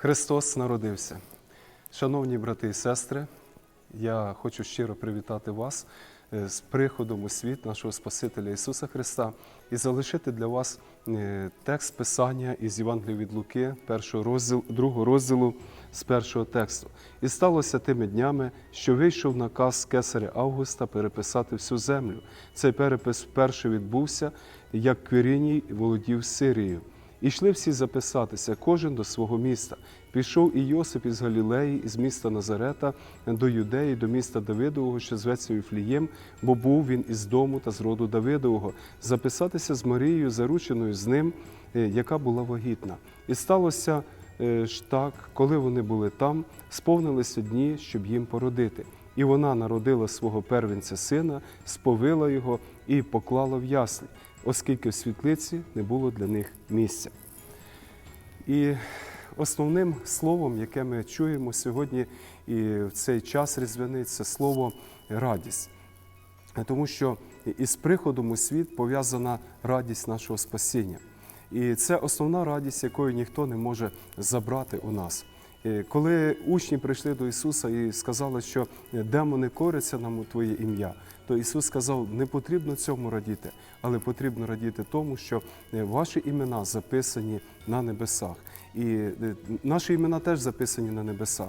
Христос народився. Шановні брати і сестри, я хочу щиро привітати вас е, з приходом у світ нашого Спасителя Ісуса Христа і залишити для вас е, текст Писання із Євангелія від Луки, першого розділу, другого розділу з першого тексту. І сталося тими днями, що вийшов наказ кесаря Августа переписати всю землю. Цей перепис вперше відбувся, як Квіріній володів Сирією. І йшли всі записатися, кожен до свого міста. Пішов і Йосип із Галілеї, із міста Назарета до Юдеї, до міста Давидового, що зветься Віфлієм, бо був він із дому та з роду Давидового, записатися з Марією, зарученою з ним, е, яка була вагітна. І сталося е, ж так, коли вони були там, сповнилися дні, щоб їм породити. І вона народила свого первенця сина, сповила його і поклала в яслі, оскільки в світлиці не було для них місця. І основним словом, яке ми чуємо сьогодні і в цей час різдвяний, це слово радість. Тому що із приходом у світ пов'язана радість нашого спасіння. І це основна радість, якою ніхто не може забрати у нас. Е, Коли учні прийшли до Ісуса і сказали, що демони коряться нам у Твоє ім'я, то Ісус сказав, не потрібно цьому радіти, але потрібно радіти тому, що е, ваші імена записані на небесах. І е, наші імена теж записані на небесах.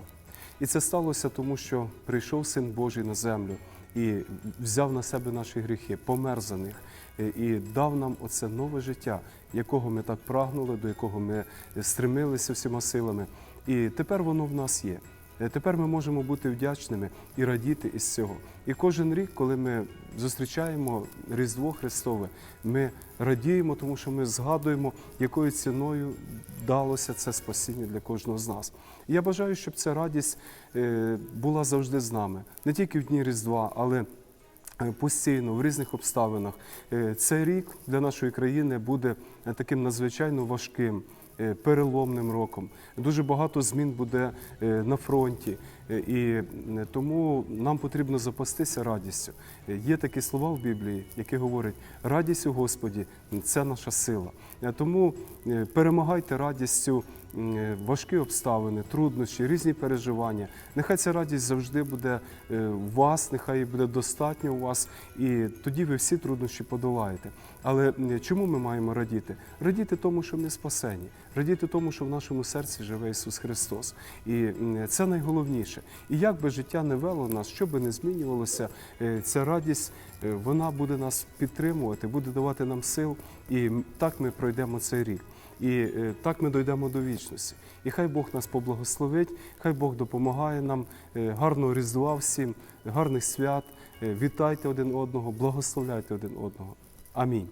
І це сталося тому, що прийшов Син Божий на землю і взяв на себе наші гріхи, помер за них е, і дав нам оце нове життя, якого ми так прагнули, до якого ми стремилися всіма силами. І тепер воно в нас є. Е, Тепер ми можемо бути вдячними і радіти із цього. І кожен рік, коли ми зустрічаємо Різдво Христове, ми радіємо, тому що ми згадуємо, якою ціною далося це спасіння для кожного з нас. І я бажаю, щоб ця радість е, була завжди з нами, не тільки в дні Різдва, але е, постійно в різних обставинах. Цей рік для нашої країни буде таким надзвичайно важким. Е, Переломним роком дуже багато змін буде е, на фронті, Е, і тому нам потрібно запастися радістю. Є такі слова в Біблії, які говорять: радість у Господі це наша сила. Тому перемагайте радістю важкі обставини, труднощі, різні переживання. Нехай ця радість завжди буде у вас, нехай буде достатньо у вас, і тоді ви всі труднощі подолаєте. Але чому ми маємо радіти? Радіти тому, що ми спасені, радіти тому, що в нашому серці живе Ісус Христос. І це найголовніше. І як би життя не вело нас, що би не змінювалося, е, ця радість е, вона буде нас підтримувати, буде давати нам сил, і так ми пройдемо цей рік. І е, так ми дійдемо до вічності. І хай Бог нас поблагословить, хай Бог допомагає нам гарного Різдва всім, гарних свят. Вітайте один одного, благословляйте один одного. Амінь.